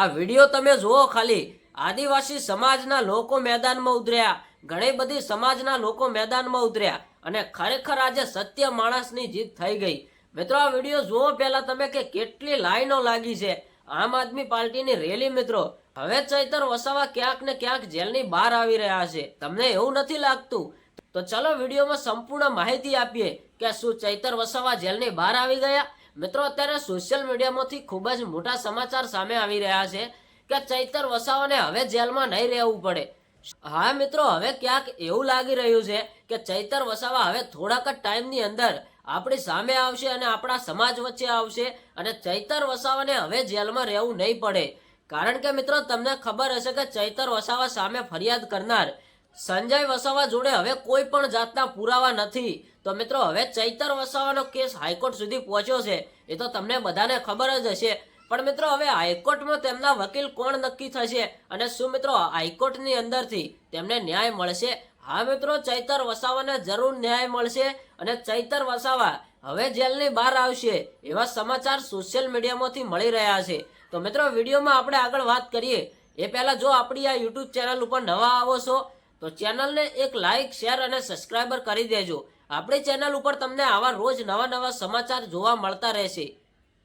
આ વીડિયો તમે જુઓ ખાલી. આદિવાસી સમાજના લોકો મેદાનમાં ઉતર્યા. ઘણી બધી સમાજના લોકો મેદાનમાં ઉતર્યા. અને ખરેખર આજે સત્ય માણસની જીત થઈ ગઈ. મિત્રો, આ વીડિયો જુઓ પહેલા તમે કે કેટલી લાઈનો લાગી છે. આમ આદમી પાર્ટીની રેલી, મિત્રો. હવે ચૈતર વસાવા ક્યાંક ને ક્યાંક જેલની બહાર આવી રહ્યા છે. તમને એવું નથી લાગતું? તો ચલો વિડીયોમાં સંપૂર્ણ માહિતી આપીએ કે શું ચૈતર વસાવા જેલની બહાર આવી ગયા? મિત્રો, અત્યારે સોશિયલ મીડિયામાંથી ખૂબ જ મોટા સમાચાર સામે આવી રહ્યા છે કે ચૈતર વસાવાને હવે જેલમાં નહીં રહેવું પડે. હા, મિત્રો, હવે ક્યાંક એવું લાગી રહ્યું છે કે ચૈતર વસાવા હવે થોડાક જ ટાઈમની અંદર આપણી સામે આવશે અને આપણા સમાજ વચ્ચે આવશે અને ચૈતર વસાવાને હવે જેલમાં રહેવું નહીં પડે. કારણ કે, મિત્રો, તમને ખબર હશે કે ચૈતર વસાવા સામે ફરિયાદ કરનાર સંજય વસાવા જોડે હવે કોઈ પણ જાતના પુરાવા નથી. તો મિત્રો, હવે ચૈતર વસાવાનો કેસ હાઈકોર્ટ સુધી પહોંચ્યો છે. એ તો તમને બધાને ખબર જ હશે. પણ મિત્રો, હવે હાઈકોર્ટમાં તેમના વકીલ કોણ નક્કી થશે? અને શું મિત્રો, હાઈકોર્ટની અંદરથી તેમને ન્યાય મળશે? હા મિત્રો, ચૈતર વસાવાને જરૂર ન્યાય મળશે. અને ચૈતર વસાવા હવે જેલની બહાર આવશે. એવા સમાચાર સોશિયલ મીડિયામાંથી મળી રહ્યા છે. તો મિત્રો, વિડીયોમાં આપણે આગળ વાત કરીએ. એ પહેલાં જો આપણી આ યુટ્યુબ ચેનલ ઉપર નવા આવો છો તો ચેનલને એક લાઇક શેર અને સબસ્ક્રાઇબર કરી દેજો. આપણી ચેનલ ઉપર તમને આવા રોજ નવા નવા સમાચાર જોવા મળતા રહેશે.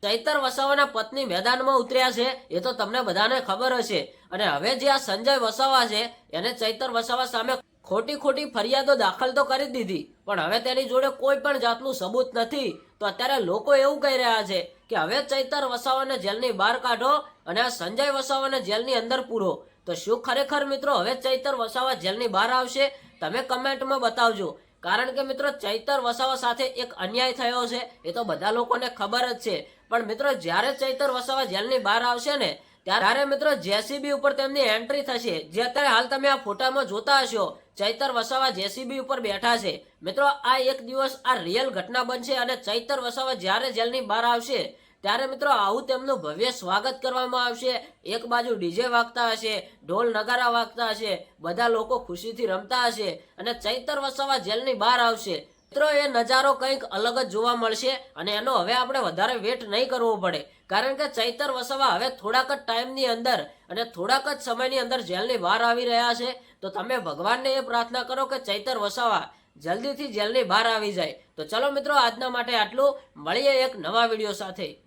ચૈતર વસાવાના પત્ની મેદાનમાં ઉતર્યા છે, એ તો તમને બધાને ખબર હશે. અને હવે જે આ સંજય વસાવા છે, એને ચૈતર વસાવા સામે ખોટી ખોટી ફરિયાદો દાખલ તો કરી દીધી, પણ હવે તેની જોડે કોઈ પણ જાતનું સબૂત નથી. તો અત્યારે લોકો એવું કહી રહ્યા છે કે હવે ચૈતર વસાવાને જેલની બહાર કાઢો અને આ સંજય વસાવાને જેલની અંદર પૂરો. તો શું ખરેખર મિત્રો હવે ચૈતર વસાવા જેલની બહાર આવશે? તમે કમેન્ટમાં બતાવજો. કારણ કે મિત્રો ચૈતર વસાવા સાથે એક અન્યાય થયો છે. એ તો બધા લોકોને ખબર જ છે. પણ મિત્રો જ્યારે ચૈતર વસાવા જેલની બહાર આવશે ને, ત્યારે મિત્રો જેસીબી ઉપર તેમની એન્ટ્રી થશે. જે અત્યારે હાલ તમે આ ફોટામાં જોતા હશો. ચૈતર વસાવા જેસીબી ઉપર બેઠા છે. મિત્રો આ એક દિવસ આ રિયલ ઘટના બનશે અને ચૈતર વસાવા જ્યારે જેલની બહાર આવશે ત્યારે મિત્રો આવું તેમનું ભવ્ય સ્વાગત કરવામાં આવશે. એક બાજુ ડીજે વાગતા હશે, ઢોલ નગારા વાગતા હશે, બધા લોકો ખુશીથી રમતા હશે અને ચૈતર વસાવા જેલની બહાર આવશે. મિત્રો, એ નજારો કંઈક અલગ જ જોવા મળશે અને એનો હવે આપણે વધારે વેટ નહીં કરવો પડે. કારણ કે ચૈતર વસાવા હવે થોડાક જ ટાઈમની અંદર અને થોડાક જ સમયની અંદર જેલની બહાર આવી રહ્યા છે. તો તમે ભગવાનને એ પ્રાર્થના કરો કે ચૈતર વસાવા જલ્દીથી જેલની બહાર આવી જાય. તો ચલો મિત્રો, આજના માટે આટલું. મળીએ એક નવા વીડિયો સાથે.